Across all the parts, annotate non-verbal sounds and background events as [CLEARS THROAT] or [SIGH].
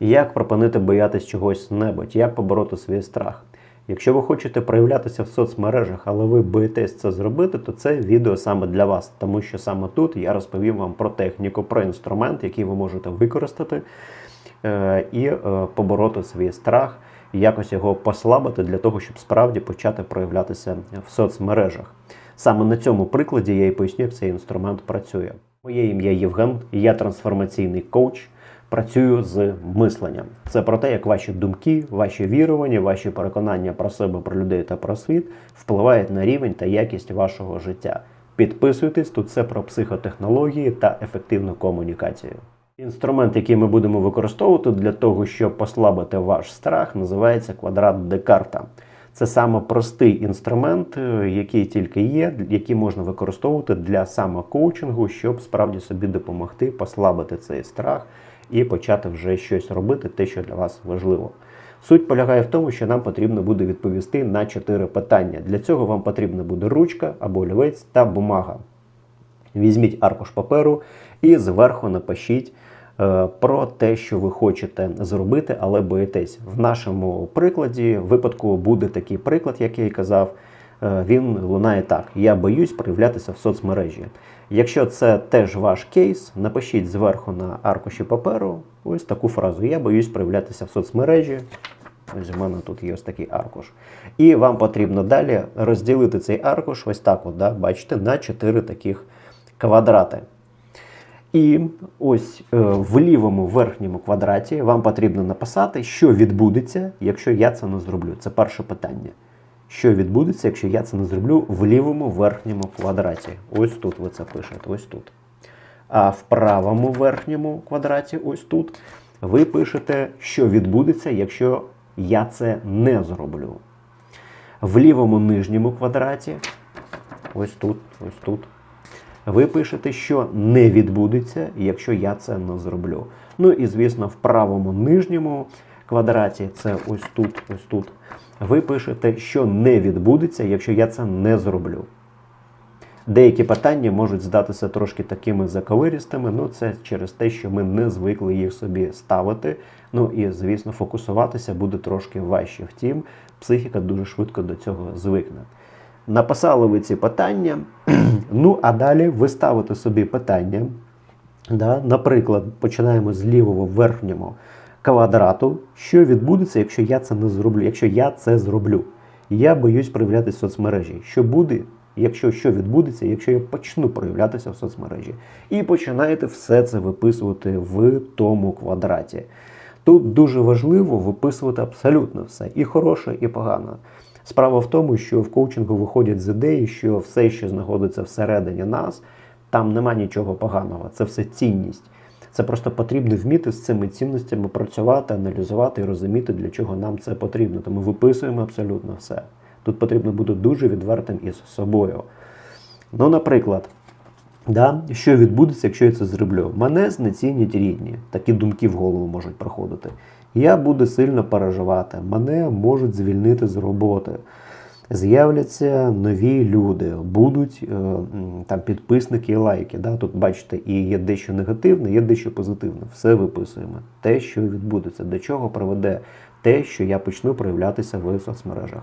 Як припинити боятись чогось небудь, як побороти свій страх? Якщо ви хочете проявлятися в соцмережах, але ви боїтесь це зробити, то це відео саме для вас, тому що саме тут я розповім вам про техніку, про інструмент, який ви можете використати е, і е, побороти свій страх, і якось його послабити для того, щоб справді почати проявлятися в соцмережах. Саме на цьому прикладі я і поясню, як цей інструмент працює. Моє ім'я Євген, я трансформаційний коуч. Працюю з мисленням. Це про те, як ваші думки, ваші вірування, ваші переконання про себе, про людей та про світ впливають на рівень та якість вашого життя. Підписуйтесь, тут все про психотехнології та ефективну комунікацію. Інструмент, який ми будемо використовувати для того, щоб послабити ваш страх, називається квадрат Декарта. Це саме простий інструмент, е, який тільки є, який можна використовувати для самокоучингу, щоб справді собі допомогти послабити цей страх і почати вже щось робити, те, що для вас важливо. Суть полягає в тому, що нам потрібно буде відповісти на чотири питання. Для цього вам потрібна буде ручка або олівець та бумага. Візьміть аркуш паперу і зверху напишіть е, про те, що ви хочете зробити, але боїтесь. В нашому прикладі випадку буде такий приклад, як я і казав. Е, Він лунає так: я боюсь проявлятися в соцмережі. Якщо це теж ваш кейс, напишіть зверху на аркуші паперу ось таку фразу: Я боюсь проявлятися в соцмережі. Ось у мене тут є ось такий аркуш. І вам потрібно далі розділити цей аркуш, ось так, от, да, бачите, на 4 таких квадрати. І ось е, в лівому верхньому квадраті вам потрібно написати, що відбудеться, якщо я це не зроблю. Це перше питання. Що відбудеться, якщо я це не зроблю в лівому верхньому квадраті? Ось тут ви це пишете, ось тут. А в правому верхньому квадраті, ось тут, ви пишете, що відбудеться, якщо я це не зроблю. В лівому нижньому квадраті, ось тут, ось тут, ви пишете, що не відбудеться, якщо я це не зроблю. Ну і, звісно, в правому нижньому квадраті, це ось тут, ось тут, ви пишете, що не відбудеться, якщо я це не зроблю. Деякі питання можуть здатися трошки такими заковирістими, ну це через те, що ми не звикли їх собі ставити. Ну і, звісно, фокусуватися буде трошки важче. Втім, психіка дуже швидко до цього звикне. Написали ви ці питання, [CLEARS THROAT] ну а далі ви ставите собі питання. Да? Наприклад, починаємо з лівого верхнього квадрату. Що відбудеться, якщо я це не зроблю? Якщо я це зроблю, я боюсь проявлятися в соцмережі. Що буде, якщо що відбудеться, якщо я почну проявлятися в соцмережі? І починаєте все це виписувати в тому квадраті. Тут дуже важливо виписувати абсолютно все, і хороше, і погане. Справа в тому, що в коучингу виходять з ідеї, що все, що знаходиться всередині нас, там нема нічого поганого, це все цінність. Це просто потрібно вміти з цими цінностями працювати, аналізувати і розуміти, для чого нам це потрібно. Тому виписуємо абсолютно все. Тут потрібно бути дуже відвертим із собою. Ну, наприклад, да, що відбудеться, якщо я це зроблю? Мене знецінять рідні. Такі думки в голову можуть проходити. Я буду сильно переживати, мене можуть звільнити з роботи. З'являться нові люди, будуть е, там підписники і лайки. Да? Тут бачите, і є дещо негативне, є дещо позитивне. Все виписуємо. Те, що відбудеться, до чого приведе те, що я почну проявлятися в соцмережах.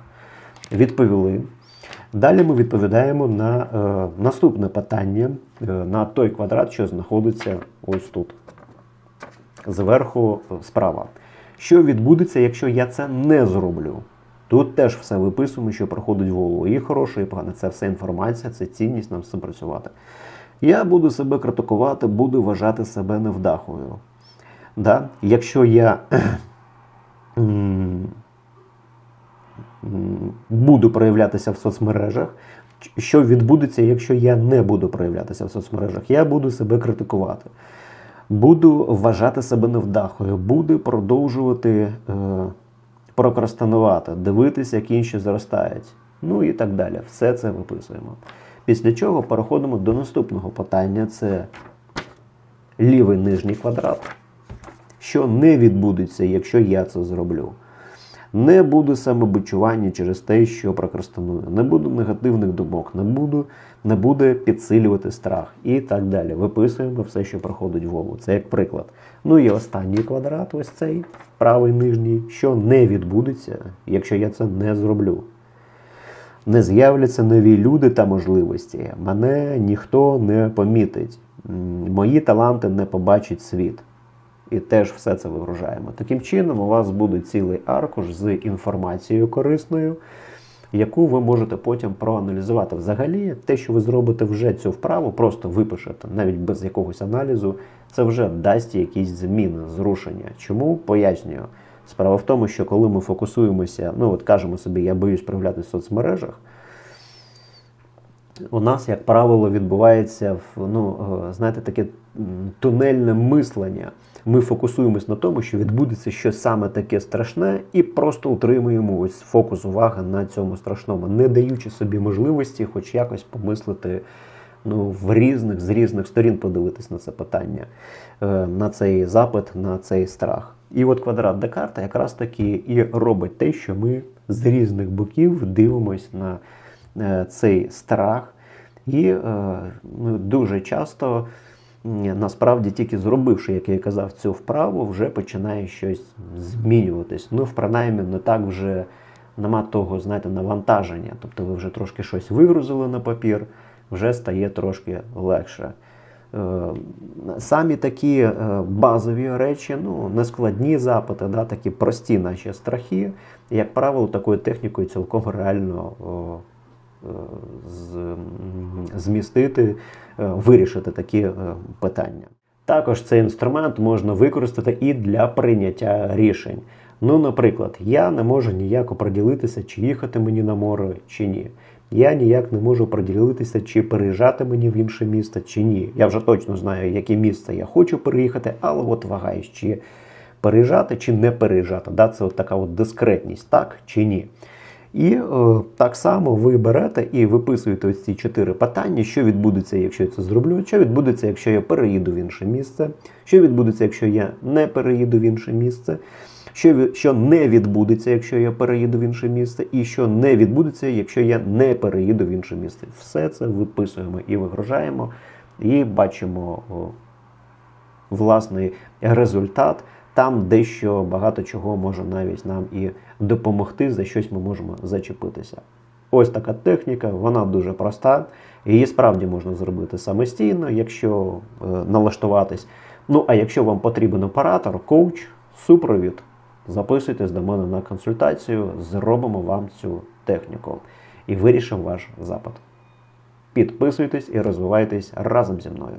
Відповіли. Далі ми відповідаємо на е, наступне питання, е, на той квадрат, що знаходиться ось тут. Зверху справа. Що відбудеться, якщо я це не зроблю? Тут теж все виписуємо, що проходить в голову. І хороше, і погане. Це все інформація, це цінність нам з цим працювати. Я буду себе критикувати, буду вважати себе невдахою. Да? Якщо я [CLEARS THROAT] буду проявлятися в соцмережах, що відбудеться, якщо я не буду проявлятися в соцмережах? Я буду себе критикувати. Буду вважати себе невдахою, буду продовжувати е, прокрастинувати, дивитися, як інші зростають. Ну і так далі. Все це виписуємо. Після чого переходимо до наступного питання: це лівий нижній квадрат. Що не відбудеться, якщо я це зроблю? Не буде самобичування через те, що прокрастиную, не буде негативних думок, не буду, не буде підсилювати страх і так далі. Виписуємо все, що проходить в голову. Це як приклад. Ну і останній квадрат, ось цей правий нижній, що не відбудеться, якщо я це не зроблю. Не з'являться нові люди та можливості. Мене ніхто не помітить. Мої таланти не побачить світ. І теж все це вигружаємо. Таким чином, у вас буде цілий аркуш з інформацією корисною, яку ви можете потім проаналізувати. Взагалі, те, що ви зробите вже цю вправу, просто випишете, навіть без якогось аналізу, це вже дасть якісь зміни, зрушення. Чому? Пояснюю. Справа в тому, що коли ми фокусуємося, ну от кажемо собі, я боюсь проявляти в соцмережах, у нас, як правило, відбувається в, ну, е, знаєте, таке тунельне мислення. Ми фокусуємось на тому, що відбудеться щось саме таке страшне, і просто утримуємо ось фокус уваги на цьому страшному, не даючи собі можливості, хоч якось помислити ну, в різних з різних сторін подивитись на це питання, е, на цей запит, на цей страх. І от квадрат Декарта якраз таки і робить те, що ми з різних боків дивимось на цей страх, і е, ну, дуже часто. Насправді, тільки зробивши, як я казав, цю вправу, вже починає щось змінюватись. Ну, принаймні, не так вже нема того, знаєте, навантаження. Тобто ви вже трошки щось вигрузили на папір, вже стає трошки легше. Е, Самі такі е, базові речі, ну, нескладні запити, да, такі прості наші страхи, як правило, такою технікою цілком реально е, змістити, е, вирішити такі е, питання. Також цей інструмент можна використати і для прийняття рішень. Ну, наприклад, я не можу ніяк оприділитися, чи їхати мені на море, чи ні. Я ніяк не можу оприділитися, чи переїжджати мені в інше місто, чи ні. Я вже точно знаю, яке місце я хочу переїхати, але от вагаюсь, чи переїжджати, чи не переїжджати. Да, це от така от дискретність, так чи ні. І е, так само ви берете і виписуєте ось ці чотири питання, що відбудеться, якщо я це зроблю, що відбудеться, якщо я переїду в інше місце, що відбудеться, якщо я не переїду в інше місце, що, що не відбудеться, якщо я переїду в інше місце, і що не відбудеться, якщо я не переїду в інше місце. Все це виписуємо і вигружаємо, і бачимо власний результат. Там дещо багато чого може навіть нам і допомогти, за щось ми можемо зачепитися. Ось така техніка, вона дуже проста. Її справді можна зробити самостійно, якщо е, налаштуватись. Ну а якщо вам потрібен оператор, коуч, супровід, записуйтесь до мене на консультацію, зробимо вам цю техніку і вирішимо ваш запит. Підписуйтесь і розвивайтесь разом зі мною.